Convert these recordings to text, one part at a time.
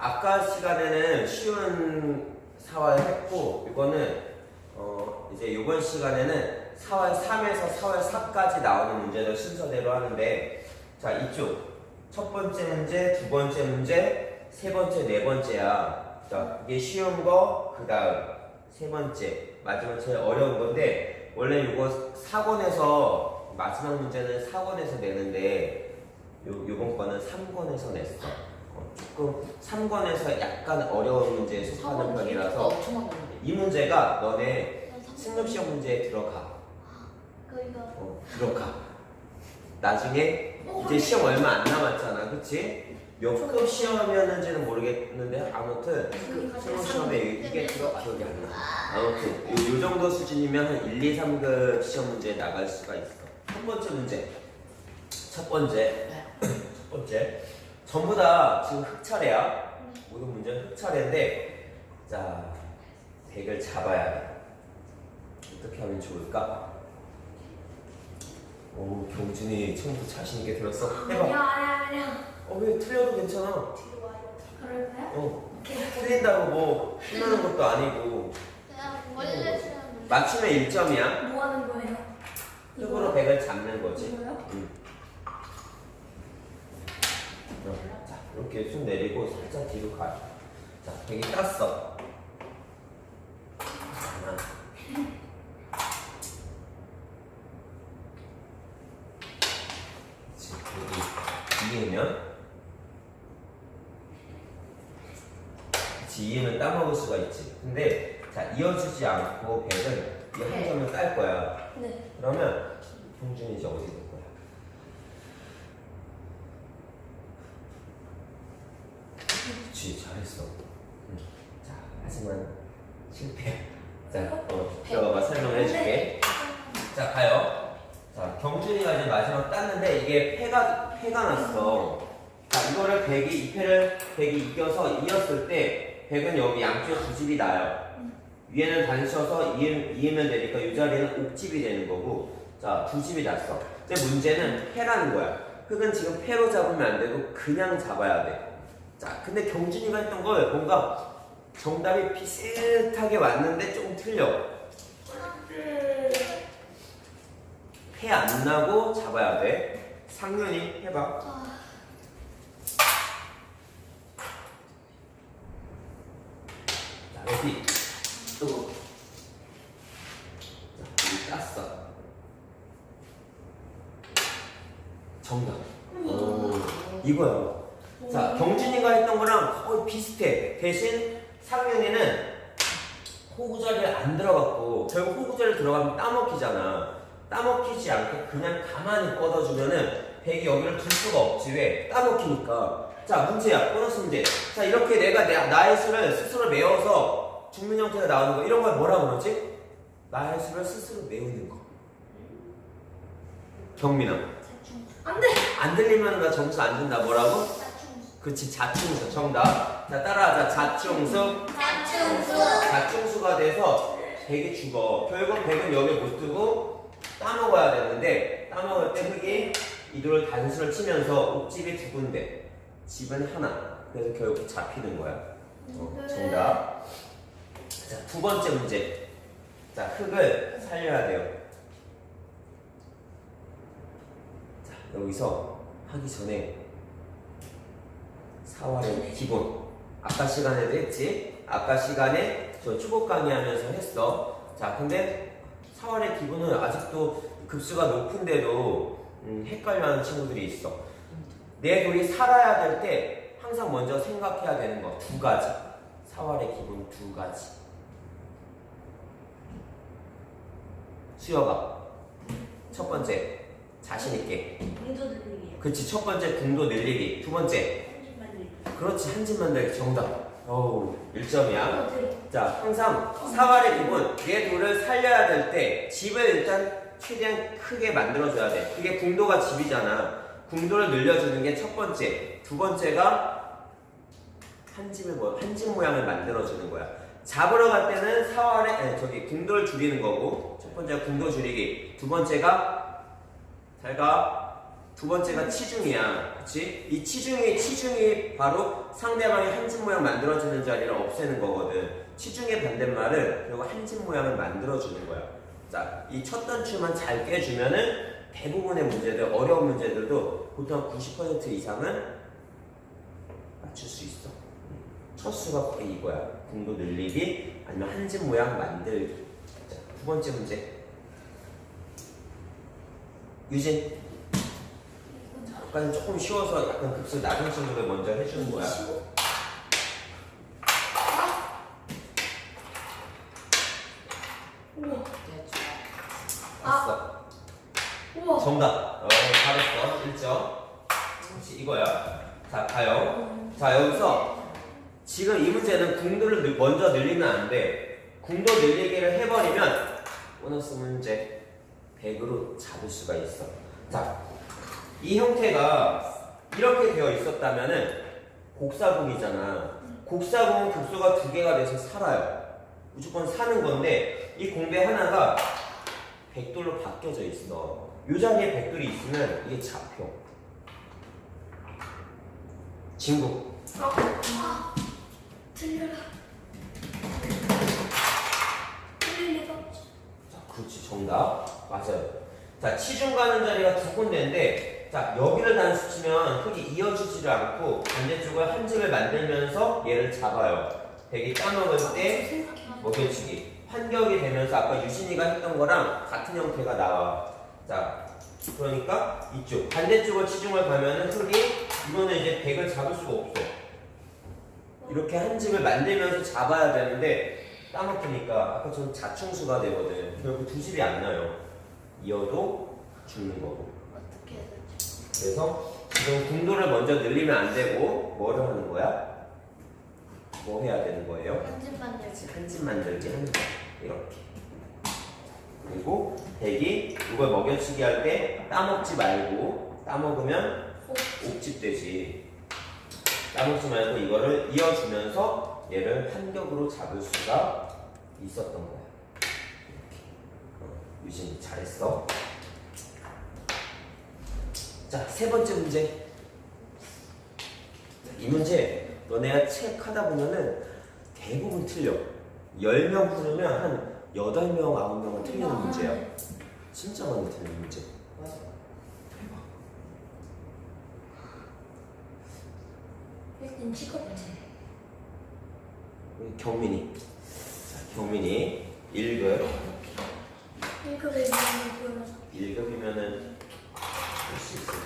아까 시간에는 쉬운 사활 했고 이거는 어 이제 이번 시간에는 4월 3에서 4월 4까지 나오는 문제를 순서대로 하는데 자 이쪽 첫 번째 문제, 두 번째 문제, 세 번째, 네 번째야. 자 이게 쉬운 거, 그 다음 세 번째 마지막 제일 어려운 건데 원래 이거 4권에서 마지막 문제는 4권에서 내는데 요, 요번 거는 3권에서 냈어. 어, 조금 3권에서 약간 어려운 문제에 속하는 편이라서. 이 문제가 너네 승급 시험 문제에 들어가. 그러니까 어, 들어가. 나중에 이제 시험 얼마 안 남았잖아, 그치? 몇급 시험이었는지는 모르겠는데 아무튼 승급 시험에 이게 들어 기억이 안 나. 아무튼 요, 요 정도 수준이면 한 1, 2, 3급 시험 문제에 나갈 수가 있어. 첫 번째 문제. 첫 번째. 첫 번째. 전부 다 지금 흑차례야. 모든 문제는 흑차례인데 자, 100을 잡아야 돼. 어떻게 하면 좋을까? 오, 경준이 처음부터 자신 있게 들었어. 해봐. 아니야 아니야 아니야 어, 왜 틀려도 괜찮아. 뒤로 와요 그럴까요? 어, 틀린다고 뭐 끝나는 것도 아니고 그냥 원래 시험 맞추면 1점이야. 뭐 하는 거예요? 흙으로 100을 잡는 거지. 이거요? 응. 어, 자, 이렇게 손 내리고 살짝 뒤로 가요. 자, 100이 땄어. 하나. 지금 100이 2이면 그치, 2는 따먹을 수가 있지. 근데 자, 이어주지 않고 100은 이한 점을 딸 거야. 네 그러면 형준이 이제 어디 응. 자 하지만 실패. 자, 어, 들어가 설명해 줄게. 자 가요. 자 경준이가 이제 마지막 땄는데 이게 패가 패가 났어. 자 이거를 100이 이 패를 100이 이겨서 이었을 때 100은 여기 양쪽에 두 집이 나요. 위에는 단셔서 이으, 이으 면 되니까 이 자리는 옥집이 되는 거고 자두 집이 났어 이제 문제는 패라는 거야 흙은 지금 패로 잡으면 안 되고 그냥 잡아야 돼 자 근데 경준이가 했던 걸 뭔가 정답이 비슷하게 왔는데 조금 틀려 패안 나고 잡아야 돼 상윤이 해봐 자 여기 또 자, 여기 땄어. 정답. 오, 이거야. 자, 경준이가 했던 거랑 거의 비슷해. 대신 상윤이는 호구 자리에 안 들어갔고 결국 호구 자리에 들어가면 따먹히잖아. 따먹히지 않고 그냥 가만히 뻗어주면은 백이 여기를 둘 수가 없지 왜? 따먹히니까. 자, 문제야. 보너스 문제. 자, 이렇게 내가 내, 나의 수를 스스로 메워서 죽는 형태가 나오는 거 이런 걸 뭐라 그러지? 나의 수를 스스로 메우는 거. 경민아, 안돼 안 들리면 나 점수 안 준다. 뭐라고? 그치, 자충수. 정답. 자, 따라하자. 자충수. 자충수 자충수가 돼서 백이 죽어. 결국 백은 여기 못 두고 따먹어야 되는데 따먹을 때 흙이 이도를 단수를 치면서 옥집이 두 군데, 집은 하나. 그래서 결국 잡히는 거야. 어, 정답. 자, 두 번째 문제. 자, 흙을 살려야 돼요. 자, 여기서 하기 전에 사활의 기본. 아까 시간에도 했지? 아까 시간에 저 초급 강의하면서 했어. 자, 근데 사활의 기본은 아직도 급수가 높은데도 음, 헷갈려하는 친구들이 있어. 내 돌이 살아야 될 때 항상 먼저 생각해야 되는 거 두 가지. 사활의 기본 두 가지. 수여가 첫 번째 자신 있게. 공도 그치 첫 번째 궁도 늘리기. 두 번째 그렇지 한 집 만들기 정답. 어우 1점이야. 자 항상 사활의 기본 내 돌을 살려야 될 때 집을 일단 최대한 크게 만들어줘야 돼. 그게 궁도가 집이잖아. 궁도를 늘려주는 게 첫 번째. 두 번째가 한 집을 뭐 한 집 모양을 만들어주는 거야. 잡으러 갈 때는 사활의 아니, 저기 궁도를 줄이는 거고 첫 번째가 궁도 줄이기. 두 번째가 잘가 두 번째가 치중이야. 그치? 이 치중이, 치중이 바로 상대방의 한집 모양 만들어주는 자리를 없애는 거거든. 치중의 반대말은 결국 한집 모양을 만들어주는 거야. 자, 이 첫 단추만 잘 깨주면은 대부분의 문제들, 어려운 문제들도 보통 90% 이상은 맞출 수 있어. 첫 수가 거의 이거야. 궁도 늘리기 아니면 한집 모양 만들기. 자, 두 번째 문제. 유진, 아까는 조금 쉬워서 약간 급수 낮은 친구들 먼저 해주는 거야. 우와. 봤어. 우와. 정답. 어, 잘했어. 1점. 혹시 이거야. 자, 가요. 자, 여기서 지금 이 문제는 궁도를 늘- 먼저 늘리면 안 돼. 궁도 늘리기를 해버리면 보너스 문제 100으로 잡을 수가 있어. 자, 이 형태가 이렇게 되어 있었다면은 곡사공이잖아. 곡사공은 급소가 두 개가 돼서 살아요. 무조건 사는 건데 이 공배 하나가 백돌로 바뀌어져 있어. 요 자리에 백돌이 있으면 이게 잡혀. 진국. 아, 아. 들려라. 없지. 자, 그렇지. 정답. 맞아요. 자, 치중 가는 자리가 두 군데인데, 자, 여기를 단수 치면 흙이 이어지지를 않고 반대쪽을 한 집을 만들면서 얘를 잡아요. 백이 따먹을 때. 먹여치기. 환격이 되면서 아까 유신이가 했던 거랑 같은 형태가 나와. 자, 그러니까 이쪽. 반대쪽을 치중을 가면은 흙이, 이거는 이제 백을 잡을 수가 없어. 이렇게 한 집을 만들면서 잡아야 되는데 따먹히니까 아까 전 자충수가 되거든. 결국 두 집이 안 나요. 이어도 죽는 거고. 그래서 지금 궁도를 먼저 늘리면 안 되고 뭐를 하는 거야? 뭐 해야 되는 거예요? 한집 만들지. 한집 만들기 하는 거야. 이렇게. 그리고 백이 이걸 먹여치기 할 때 따먹지 말고 따먹으면 옥집 되지. 따먹지 말고 이거를 이어주면서 얘를 한격으로 잡을 수가 있었던 거야. 이렇게. 어, 유진 잘했어. 자, 세 번째 문제. 이 문제 너네가 책 하다 보면은 대부분 틀려. 10명 풀으면 한 8명, 9명은 틀리는 문제야. 진짜 많이 틀리는 문제. 맞아. 일단 찍었지. 우리 경민이. 자, 경민이 1급. 1급에 있는 보여서 1급이면은 할수 있을 거야.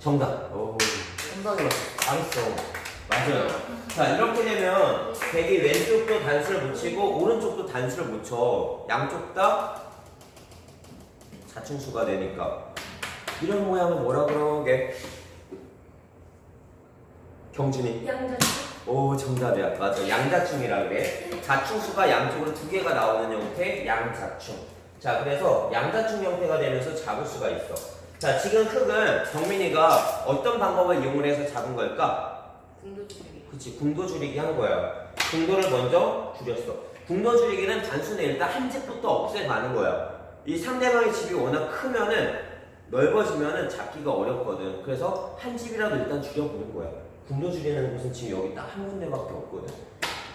정답. 오, 한방에 맞췄어. 잘했어. 맞아요. 자, 이렇게 되면 백이 왼쪽도 단수를 못 치고 오른쪽도 단수를 못 쳐. 양쪽 다 자충수가 되니까. 이런 모양을 뭐라 그러게? 경준이. 양자치. 오 정답이야. 맞아. 양자충이라 그래. 자충수가 양쪽으로 두 개가 나오는 형태 양자충. 자 그래서 양자충 형태가 되면서 잡을 수가 있어. 자 지금 흙은 경민이가 어떤 방법을 이용을 해서 잡은 걸까? 궁도 줄이기. 그치 궁도 줄이기 한 거야. 궁도를 먼저 줄였어. 궁도 줄이기는 단순히 일단 한 집부터 없애가는 거야. 이 상대방의 집이 워낙 크면은 넓어지면은 잡기가 어렵거든. 그래서 한 집이라도 일단 줄여보는 거야 궁도 줄이는 곳은 지금 여기 딱 한 군데밖에 없거든.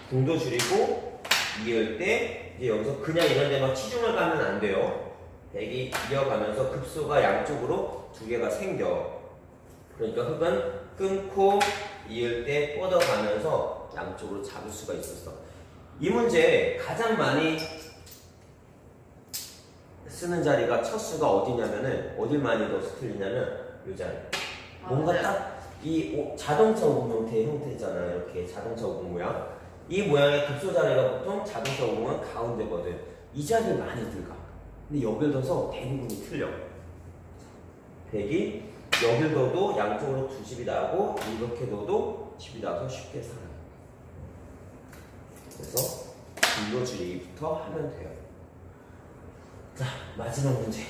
궁도 줄이고 이을 때 이제 여기서 그냥 이런 데만 치중을 가면 안 돼요. 백이 이어가면서 급소가 양쪽으로 두 개가 생겨. 그러니까 흙은 끊고 이을 때 뻗어가면서 양쪽으로 잡을 수가 있었어. 이 문제 가장 많이 쓰는 자리가 첫 수가 어디냐면은 어딜 많이 넣어서 틀리냐면 이 자리. 뭔가 네. 딱 이 자동차 오금 형태의 형태잖아 이렇게 자동차 오금 모양. 이 모양의 급소 자리가 보통 자동차 오금은 가운데거든. 이 자리를 많이 들어가. 근데 여길 둬서 대부분이 틀려. 백이 여길 둬도 양쪽으로 두 집이 나고 이렇게 둬도 집이 나서 쉽게 살아요. 그래서 분노주의부터 하면 돼요. 자 마지막 문제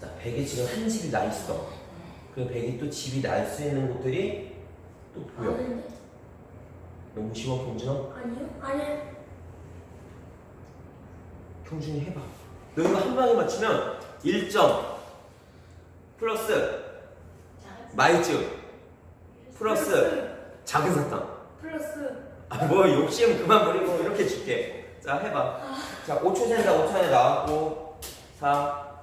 자, 백이 지금 한 집이 나 있어. 그 백이 또 집이 날 수 있는 곳들이 또 보여. 아는데? 너무 쉬워 경준아? 아니요? 아니요. 경준이 해봐 너 이거 한 방에 맞추면 1점 플러스 마이쮸 플러스 작은 사탕 플러스. 아, 뭐 욕심 그만 부리고 이렇게 줄게. 자, 해봐. 자, 5초 센다. 5초 안에 나왔고 4,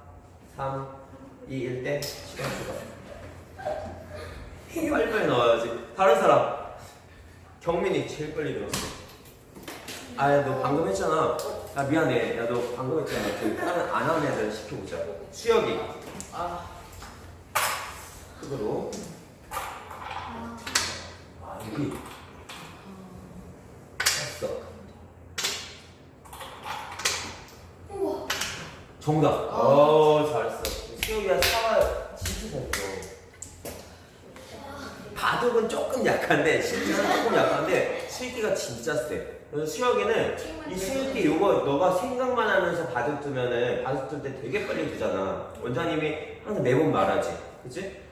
3, 2, 1때 시간 추가. 빨리빨리 넣어야지. 다른 사람. 경민이 제일 빨리 들었어. 아, 야, 너 방금 했잖아. 아, 미안해. 야, 너 방금 했잖아. 그 다른 안 하는 애들 시켜보자. 수혁이. 아, 흙으로. 아, 여기. 우와. 정답. 어, 잘했어. 수혁이가 사과 진짜 잘했어. 바둑은 조금 약한데 실기는 조금 약한데 실기가 진짜 세. 그래서 수혁이는 이 수혁이 요거 너가 생각만 하면서 바둑 두면은 바둑 둘 때 되게 빨리 두잖아. 원장님이 항상 매번 말하지, 그치?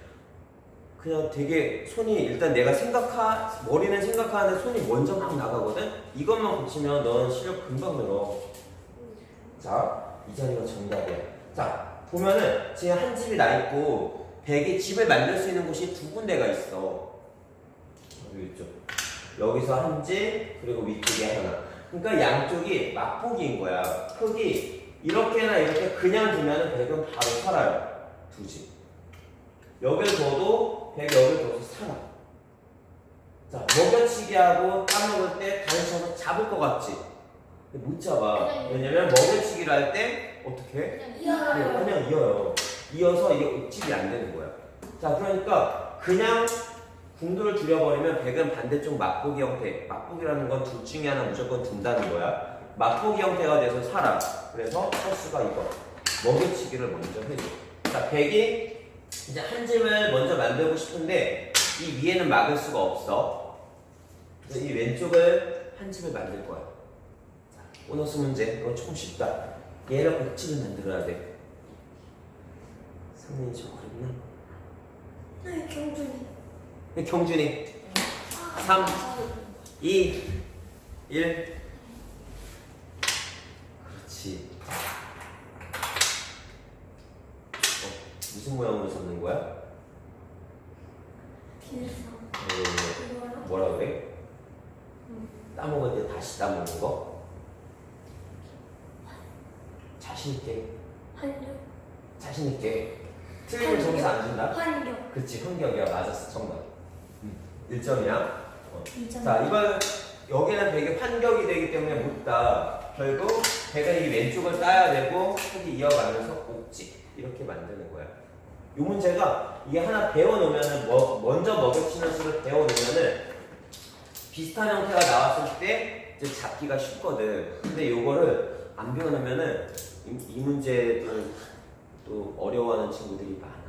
그냥 되게 손이 일단 내가 생각하 머리는 생각하는데 손이 먼저 막 나가거든. 이것만 고치면 넌 실력 금방 늘어. 자, 이 자리가 정답이야. 자, 보면은 지금 한 집이 나 있고 백에 집을 만들 수 있는 곳이 두 군데가 있어. 여기 있죠. 여기서 한 집, 그리고 위쪽에 하나. 그러니까 양쪽이 맛보기인 거야. 크기 이렇게나 이렇게 그냥 두면은 백은 바로 살아요. 두 집. 여기를 둬도 백 여기를 둬서 살아. 자, 먹여치기하고 따먹을 때 가르쳐서 잡을 것 같지? 근데 못 잡아. 왜냐면 먹여치기를 할 때 어떻게? 해? 그냥, 그냥 이어요. 이어서 이게 옥집이 안 되는 거야. 자, 그러니까 그냥 궁도를 줄여버리면 백은 반대쪽 맛보기 형태. 맛보기라는 건 둘 중에 하나 무조건 둔다는 거야. 맛보기 형태가 돼서 살아. 그래서 찰수가 이거. 먹여치기를 먼저 해줘. 자, 백이 이제 한 집을 먼저 만들고 싶은데 이 위에는 막을 수가 없어. 그래서 이 왼쪽을 한 집을 만들 거야. 자, 보너스 문제. 이거 조금 쉽다. 얘를 옥집을 만들어야 돼. 상민이 저 그랬나? 네, 경준이. 네, 경준이 3, 2, 1 그렇지 어, 무슨 모양으로 잡는 거야? 어? 뭐라 그래? 따먹을 때 다시 따먹는 거? 자신 있게 환경. 자신 있게 틀리면 점수 안 준다? 환경. 그치 환경이야 맞았어 정말 1점이야 이점. 자, 이번 여기는 되게 판격이 되기 때문에 묻다. 결국 배가 이 왼쪽을 따야 되고 흙이 이어가면서 옥지 이렇게 만드는 거야. 이 문제가 이게 하나 배워놓으면은 뭐, 먼저 먹여치는 수를 배워놓으면은 비슷한 형태가 나왔을 때 이제 잡기가 쉽거든. 근데 요거를 안 배워놓으면은 이, 이 문제를 또 어려워하는 친구들이 많아.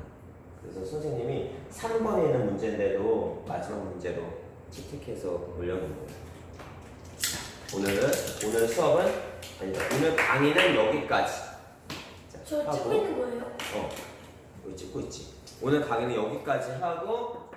그래서 선생님이 3번에 있는 문제인데도 마지막 문제로 틱틱해서 올려놓은 거예요. 오늘은 오늘 수업은 아니다. 오늘 강의는 여기까지. 자, 저 찍고 하고 있는 거예요? 어 여기 찍고 있지. 오늘 강의는 여기까지 하고